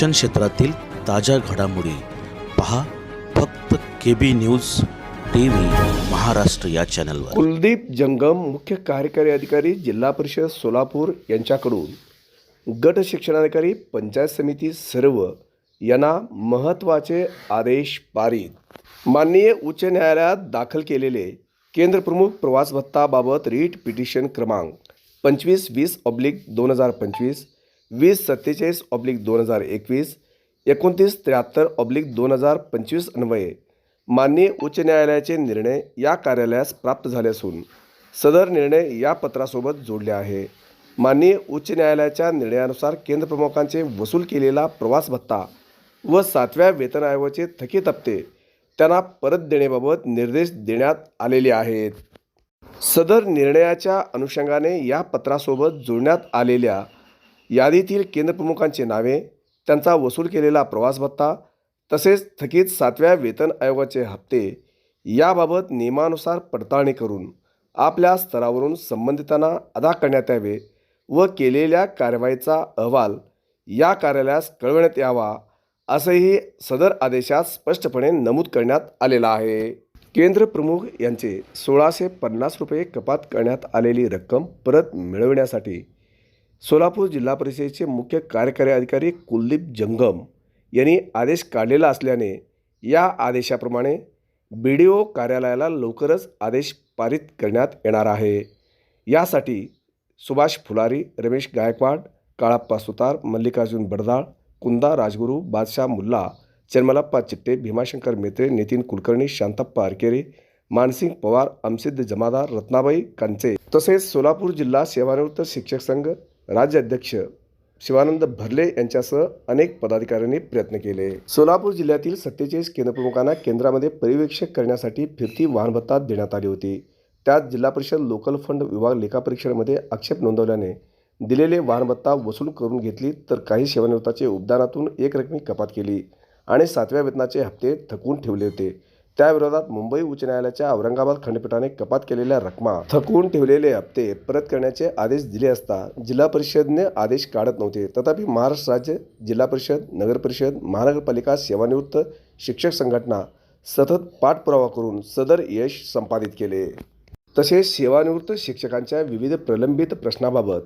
शिक्षण क्षेत्रातील ताज्या घडामोडी पहा फक्त K B news T V Maharashtra या चॅनलवर. कुलदीप जंगम मुख्य कार्यकारी अधिकारी जिल्हा परिषद सोलापूर यांच्याकडून गट शिक्षणाधिकारी पंचायत समिती सर्व यांना महत्त्वाचे आदेश पारित. माननीय उच्च न्यायालयात दाखल केलेले केंद्रप्रमुख प्रवास भत्ताबाबत रीट पिटिशन क्रमांक पंचवीस वीस ऑब्लिक दोन हजार पंचवीस वीस सत्तेचाळीस ऑब्लिक दोन हजार एकवीस एकोणतीस त्र्याहत्तर ऑब्लिक दोन हजार पंचवीस अन्वये. माननीय उच्च न्यायालयाचे निर्णय या कार्यालयास प्राप्त झाले असून सदर निर्णय या पत्रासोबत जोडले आहे. माननीय उच्च न्यायालयाच्या निर्णयानुसार केंद्रप्रमुखांचे वसूल केलेला प्रवास भत्ता व सातव्या वेतन आयोगाचे थकीत हप्ते त्यांना परत देण्याबाबत निर्देश देण्यात आलेले आहेत. सदर निर्णयाच्या अनुषंगाने या पत्रासोबत जोडण्यात आलेल्या यादीतील केंद्रप्रमुखांची नावे त्यांचा वसूल केलेला प्रवास भत्ता तसेच थकीत सातव्या वेतन आयोगाचे हप्ते याबाबत नियमानुसार पडताळणी करून आपल्या स्तरावरून संबंधितांना अदा करण्यात यावे व केलेल्या कारवाईचा अहवाल या कार्यालयास कळवण्यात यावा असंही सदर आदेशात स्पष्टपणे नमूद करण्यात आलेलं आहे. केंद्र प्रमुख यांचे सोळाशे पन्नास रुपये कपात करण्यात आलेली रक्कम परत मिळविण्यासाठी सोलापूर जिल्हा परिषदेचे मुख्य कार्यकारी अधिकारी कुलदीप जंगम यांनी आदेश काढलेला असल्याने या आदेशाप्रमाणे बी डी ओ कार्यालयाला लवकरच आदेश पारित करण्यात येणार आहे. यासाठी सुभाष फुलारी रमेश गायकवाड काळाप्पा सुतार मल्लिकार्जुन बडदाळ कुंदा राजगुरू बादशाह मुल्ला चन्मलाप्पा चिट्टे भीमाशंकर मेत्रे नितीन कुलकर्णी शांतप्पा अरकेरे मानसिंग पवार अमसिद्ध जमादार रत्नाबाई कांचे तसेच सोलापूर जिल्हा सेवानिवृत्त शिक्षक संघ राज्य अध्यक्ष शिवानंद भरले यांच्यासह अनेक पदाधिकाऱ्यांनी प्रयत्न केले. सोलापूर जिल्ह्यातील सत्तेचाळीस केंद्रप्रमुखांना केंद्रामध्ये पर्यवेक्षक करण्यासाठी फिरती वाहनभत्ता देण्यात आली होती. त्यात जिल्हा परिषद लोकल फंड विभाग लेखापरीक्षणामध्ये आक्षेप नोंदवल्याने दिलेले वाहनभत्ता वसूल करून घेतली तर काही सेवानिवृत्ताचे उपदानातून एक रकमी कपात केली आणि सातव्या वेतनाचे हप्ते थकवून ठेवले होते. त्याविरोधात मुंबई उच्च न्यायालयाच्या औरंगाबाद खंडपीठाने कपात केलेल्या रकमा थकवून ठेवलेले हप्ते परत करण्याचे आदेश दिले असता जिल्हा परिषदने आदेश काढत नव्हते. तथापि महाराष्ट्र राज्य जिल्हा परिषद नगर परिषद महानगरपालिका सेवानिवृत्त शिक्षक संघटना सतत पाठपुरावा करून सदर यश संपादित केले. तसेच सेवानिवृत्त शिक्षकांच्या विविध प्रलंबित प्रश्नाबाबत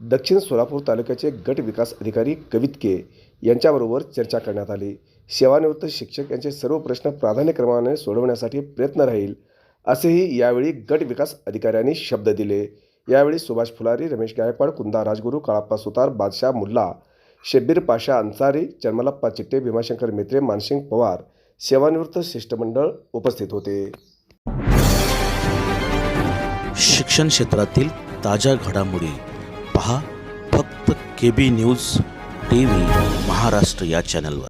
दक्षिण सोलापूर तालुक्याचे गट विकास अधिकारी कवितके यांच्याबरोबर चर्चा करण्यात आली. सेवानिवृत्त शिक्षक यांचे सर्व प्रश्न प्राधान्यक्रमाने सोडवण्यासाठी प्रयत्न राहील असेही यावेळी गट विकास अधिकाऱ्यांनी शब्द दिले. यावेळी सुभाष फुलारी रमेश गायकवाड कुंदा राजगुरू काळाप्पा सुतार बादशाह मुल्ला शब्बीर पाशा अन्सारी चन्मलप्पा चिट्टे भीमाशंकर मेत्रे मानसिंग पवार सेवानिवृत्त शिष्टमंडळ उपस्थित होते. शिक्षण क्षेत्रातील ताज्या घडामोडी पहा फक्त K B news T V Maharashtra या चॅनलवर.